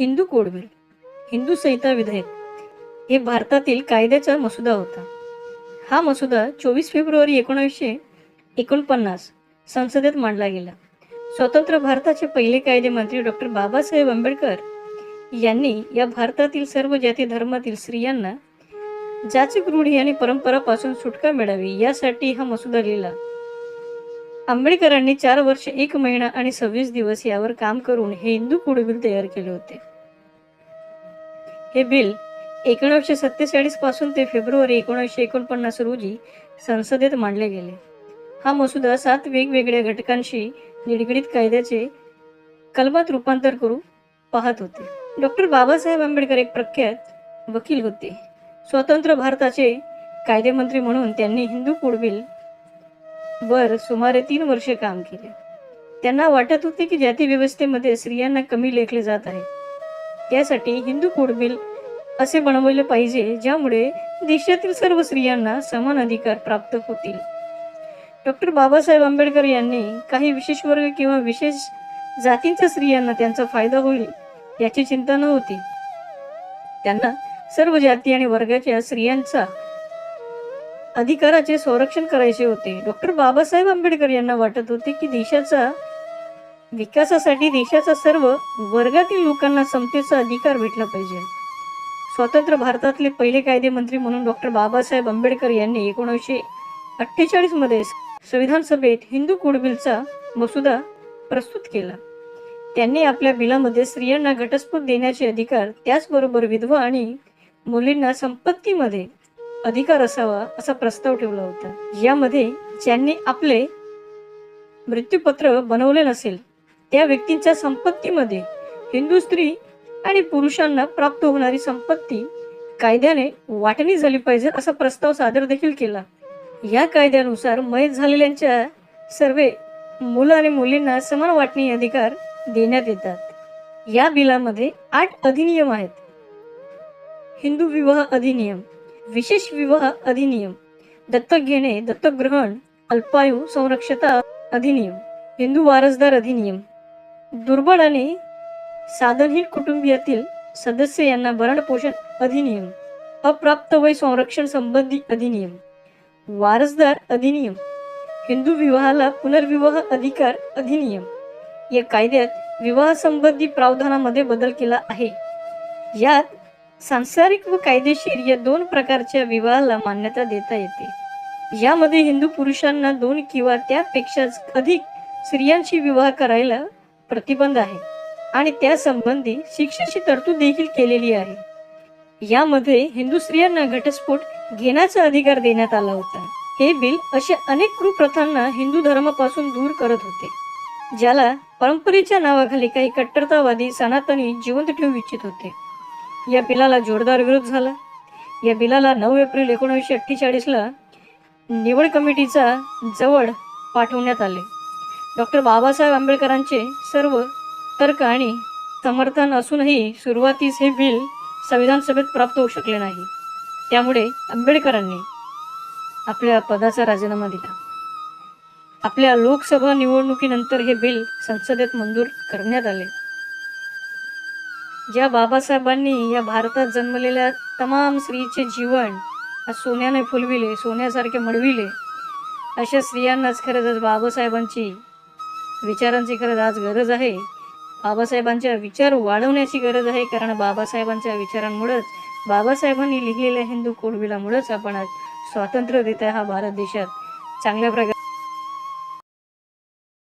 Hindu code bill Hindu संहिता विधेयक हे भारतातील कायद्याचा मसुदा होता. हा मसुदा चोवीस फेब्रुवारी एकोणीसशे एकोणपन्नास संसदेत मांडला गेला. स्वतंत्र भारताचे पहिले कायदेमंत्री डॉक्टर बाबासाहेब आंबेडकर यांनी या भारतातील सर्व जाती धर्मातील स्त्रियांना जाचक रूढी आणि परंपरापासून सुटका मिळावी यासाठी हा मसुदा लिहिला. आंबेडकरांनी चार वर्ष एक महिना आणि सव्वीस दिवस यावर काम करून हे हिंदू कुडबिल तयार केले होते. हे बिल एकोणीसशे सत्तेचाळीसपासून ते फेब्रुवारी एकोणीसशे एकोणपन्नास रोजी संसदेत मांडले गेले. हा मसुदा सात वेगवेगळ्या घटकांशी निगडीत कायद्याचे कलमात रूपांतर करू पाहत होते. डॉक्टर बाबासाहेब आंबेडकर एक प्रख्यात वकील होते. स्वतंत्र भारताचे कायदेमंत्री म्हणून त्यांनी हिंदू कोड बिल वर सुमारे तीन वर्षे काम केले. त्यांना वाटत होते की जाती व्यवस्थेमध्ये स्त्रियांना कमी लेखले जात आहे. त्यासाठी हिंदू कुडमिल असे बनवले पाहिजे ज्यामुळे देशातील सर्व स्त्रियांना समान अधिकार प्राप्त होतील. डॉक्टर बाबासाहेब आंबेडकर यांनी काही विशेष वर्ग किंवा विशेष जातींच्या स्त्रियांना त्यांचा फायदा होईल याची चिंता नव्हती त्यांना सर्व जाती आणि वर्गाच्या स्त्रियांचा अधिकाराचे संरक्षण करायचे होते. डॉक्टर बाबासाहेब आंबेडकर यांना वाटत होते की देशाचा विकासासाठी देशाचा सर्व वर्गातील लोकांना समतेचा अधिकार भेटला पाहिजे. स्वतंत्र भारतातले पहिले कायदेमंत्री म्हणून डॉक्टर बाबासाहेब आंबेडकर यांनी एकोणीसशे अठ्ठेचाळीसमध्ये संविधान सभेत हिंदू कोड बिलचा मसुदा प्रस्तुत केला. त्यांनी आपल्या बिलामध्ये स्त्रियांना घटस्फोट देण्याचे अधिकार त्याचबरोबर विधवा आणि मुलींना संपत्तीमध्ये अधिकार असावा असा प्रस्ताव ठेवला होता. यामध्ये ज्यांनी आपले मृत्यूपत्र बनवले नसेल त्या व्यक्तींच्या संपत्तीमध्ये हिंदू स्त्री आणि पुरुषांना प्राप्त होणारी संपत्ती कायद्याने वाटणी झाली पाहिजे असा प्रस्ताव सादर देखील केला. या कायद्यानुसार मयत झालेल्यांच्या सर्व मुलं आणि मुलींना समान वाटणी अधिकार देण्यात येतात. या बिलामध्ये आठ अधिनियम आहेत. हिंदू विवाह अधिनियम विशेष विवाह अधिनियम दत्तक घेणे दत्तक ग्रहण अल्पायू संरक्षता अधिनियम हिंदू वारसदार अधिनियम दुर्बळ आणि साधनहीन कुटुंबियातील सदस्य यांना भरणपोषण अधिनियम अप्राप्त वय संरक्षण संबंधी अधिनियम वारसदार अधिनियम हिंदू विवाहाला पुनर्विवाह अधिकार अधिनियम या कायद्यात विवाह संबंधी प्रावधानामध्ये बदल केला आहे. यात सांसारिक व कायदेशीर या दोन प्रकारच्या विवाहाला मान्यता देता येते. यामध्ये हिंदू पुरुषांना दोन किंवा त्यापेक्षा अधिक स्त्रियांशी विवाह करायला प्रतिबंध आहे. आणि त्या संबंधी शिक्षेची तरतूद देखील केलेली आहे. यामध्ये हिंदू स्त्रियांना घटस्फोट घेण्याचा अधिकार देण्यात आला होता. हे बिल अशा अनेक कुप्रथांना हिंदू धर्मापासून दूर करत होते. ज्याला परंपरेच्या नावाखाली काही कट्टरतावादी सनातनी जिवंत ठेवू इच्छित होते. या बिलाला जोरदार विरोध झाला. या बिलाला नऊ एप्रिल एकोणीसशे अठ्ठेचाळीसला निवड कमिटीचा जवळ पाठवण्यात आले. डॉक्टर बाबासाहेब आंबेडकरांचे सर्व तर्क आणि समर्थन असूनही सुरुवातीस हे बिल संविधान सभेत प्राप्त होऊ शकले नाही. त्यामुळे आंबेडकरांनी आपल्या पदाचा राजीनामा दिला. आपल्या लोकसभा निवडणुकीनंतर हे बिल संसदेत मंजूर करण्यात आले. ज्या बाबासाहेबांनी या भारतात जन्मलेल्या तमाम स्त्रीचे जीवन आज सोन्याने फुलविले सोन्यासारखे मडविले अशा स्त्रियांनाच खरंच बाबासाहेबांची विचारांची खरंच आज गरज आहे. बाबासाहेबांच्या विचार वाढवण्याची गरज आहे. कारण बाबासाहेबांच्या विचारांमुळेच बाबासाहेबांनी लिहिलेल्या हिंदू कोडविलामुळेच आपण आज स्वातंत्र्यरित्या हा भारत देशात. चांगल्या प्रकारे